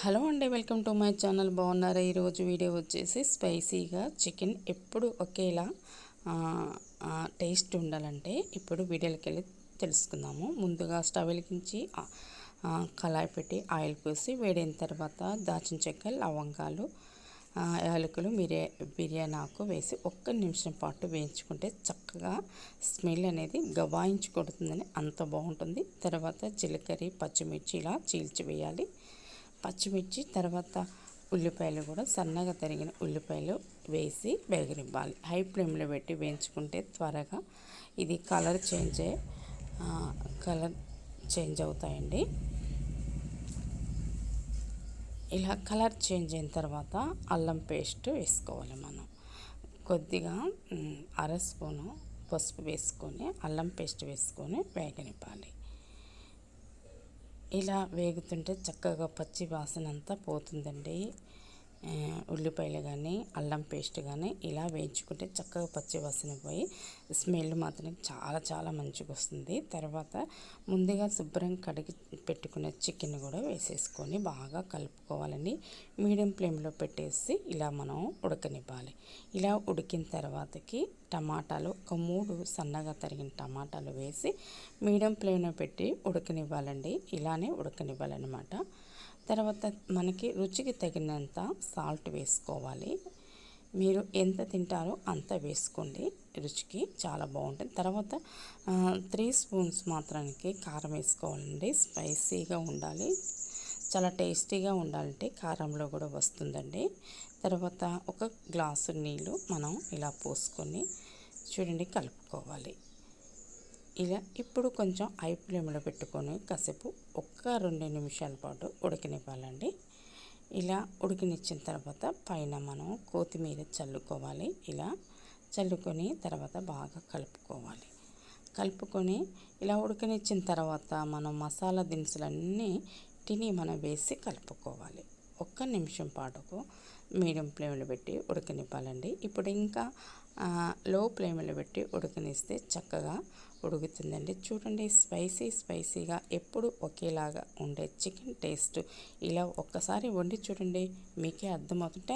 Hello అండి welcome to my channel. బాగున్నారా? ఈరోజు వీడియో వచ్చేసి స్పైసీగా చికెన్ ఎప్పుడు ఒకేలా టేస్ట్ ఉండాలంటే ఇప్పుడు వీడియోకి వెళ్ళి తెలుసుకుందాము. ముందుగా స్టవ్ వెలిగించి కళాయి పెట్టి ఆయిల్ పోసి వేడైన తర్వాత దాచిన చెక్క లవంగాలు యాలకులు మిరియా బిర్యానీ ఆకు వేసి ఒక్క నిమిషం పాటు వేయించుకుంటే చక్కగా స్మెల్ అనేది గబాయించుకుంటుందని అంత బాగుంటుంది. తర్వాత జీలకర్ర పచ్చిమిర్చి ఇలా చీల్చి వేయాలి. పచ్చిమిర్చి తర్వాత ఉల్లిపాయలు కూడా సన్నగా తరిగిన ఉల్లిపాయలు వేసి వేగనివ్వాలి హై ఫ్లేమ్లో పెట్టి వేయించుకుంటే త్వరగా ఇది కలర్ చేంజ్ అయ్యే కలర్ చేంజ్ అవుతాయండి. ఇలా కలర్ చేంజ్ అయిన తర్వాత అల్లం పేస్ట్ వేసుకోవాలి మనం. కొద్దిగా అర స్పూను పసుపు వేసుకొని అల్లం పేస్ట్ వేసుకొని వేగనివ్వాలి. ఇలా వేగుతుంటే చక్కగా పచ్చి వాసన అంతా పోతుందండి. ఉల్లిపాయలు కానీ అల్లం పేస్ట్ కానీ ఇలా వేయించుకుంటే చక్కగా పచ్చి వాసన పోయి స్మెల్ మాత్రం చాలా చాలా మంచిగా వస్తుంది. తర్వాత ముందుగా శుభ్రం కడిగి పెట్టుకున్న చికెన్ కూడా వేసేసుకొని బాగా కలుపుకోవాలండి. మీడియం ఫ్లేమ్లో పెట్టేసి ఇలా మనం ఉడకనివ్వాలి. ఇలా ఉడికిన తర్వాతకి టమాటాలు ఒక మూడు సన్నగా తరిగిన టమాటాలు వేసి మీడియం ఫ్లేమ్లో పెట్టి ఉడకనివ్వాలండి. ఇలానే ఉడకనివ్వాలన్నమాట. తర్వాత మనకి రుచికి తగినంత సాల్ట్ వేసుకోవాలి. మీరు ఎంత తింటారో అంత వేసుకోండి. రుచికి చాలా బాగుంటుంది. తర్వాత త్రీ స్పూన్స్ మాత్రానికి కారం వేసుకోవాలండి. స్పైసీగా ఉండాలి. చాలా టేస్టీగా ఉండాలంటే కారంలో కూడా వస్తుందండి. తర్వాత ఒక గ్లాసు నీళ్ళు మనం ఇలా పోసుకొని చూడండి కలుపుకోవాలి. ఇలా ఇప్పుడు కొంచెం ఐ ఫ్లేమ్లో పెట్టుకొని కాసేపు ఒక్క రెండు నిమిషాల పాటు ఉడకనివ్వాలండి. ఇలా ఉడికినిచ్చిన తర్వాత పైన మనం కొత్తిమీర చల్లుకోవాలి. ఇలా చల్లుకొని తర్వాత బాగా కలుపుకోవాలి. కలుపుకొని ఇలా ఉడకనిచ్చిన తర్వాత మనం మసాలా దినుసులన్నీ తిని మనం వేసి కలుపుకోవాలి. ఒక్క నిమిషం పాటుకు మీడియం ఫ్లేమ్లో పెట్టి ఉడకనివ్వాలండి. ఇప్పుడు ఇంకా లో ఫ్లేమ్లో పెట్టి ఉడకనిస్తే చక్కగా ఉడుకుతుందండి. చూడండి స్పైసీ స్పైసీగా ఎప్పుడు ఒకేలాగా ఉండే చికెన్ టేస్ట్ ఇలా ఒక్కసారి వండి చూడండి మీకే అర్థమవుతుంటే